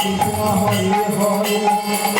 Krishna Hare Hare